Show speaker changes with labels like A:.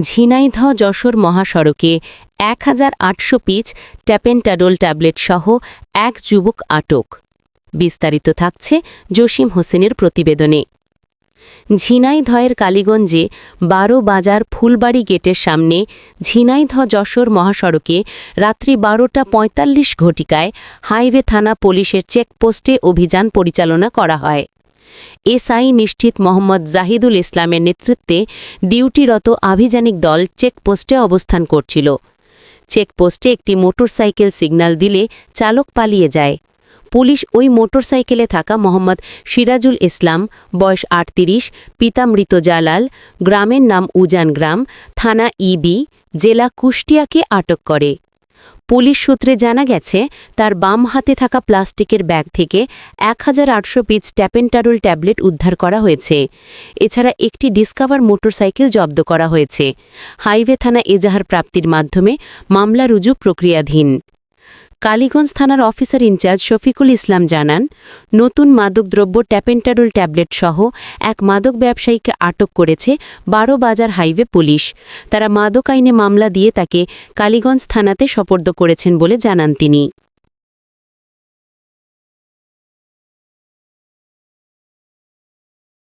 A: ঝিনাইদহ যশোর মহাসড়কে এক হাজার আটশো পিচ ট্যাপেন্টাডোল ট্যাবলেট সহ এক যুবক আটক। বিস্তারিত থাকছে জসিম হোসেনের প্রতিবেদনে। ঝিনাইধয়ের কালীগঞ্জে বারো বাজার ফুলবাড়ি গেটের সামনে ঝিনাইধ যশোর মহাসড়কে রাত্রি বারোটা পঁয়তাল্লিশ ঘটিকায় হাইওয়ে থানা পুলিশের চেকপোস্টে অভিযান পরিচালনা করা হয়। এসআই নিশ্চিত মোহাম্মদ জাহিদুল ইসলামের নেতৃত্বে ডিউটিরত আভিযানিক দল চেকপোস্টে অবস্থান করছিল। চেকপোস্টে একটি মোটরসাইকেল সিগন্যাল দিলে চালক পালিয়ে যায়। পুলিশ ওই মোটরসাইকেলে থাকা মোহাম্মদ সিরাজুল ইসলাম, বয়স আটত্রিশ, পিতা মৃত জালাল, গ্রামের নাম উজান গ্রাম, থানা ইবি, জেলা কুষ্টিয়াকে আটক করে। পুলিশ সূত্রে জানা গেছে, তার বাম হাতে থাকা প্লাস্টিকের ব্যাগ থেকে এক হাজার আটশো পিচ ট্যাপেন্টারোল ট্যাবলেট উদ্ধার করা হয়েছে। এছাড়া একটি ডিসকাভার মোটরসাইকেল জব্দ করা হয়েছে। হাইওয়ে থানা এজাহার প্রাপ্তির মাধ্যমে মামলা রুজু প্রক্রিয়াধীন। কালীগঞ্জ থানার অফিসার ইনচার্জ শফিকুল ইসলাম জানান, নতুন মাদকদ্রব্য ট্যাপেন্টাডোল ট্যাবলেট সহ এক মাদক ব্যবসায়ীকে আটক করেছে বারো বাজার হাইওয়ে পুলিশ। তারা মাদক আইনে মামলা দিয়ে তাকে কালীগঞ্জ থানাতে সোপর্দ করেছেন বলে জানান তিনি।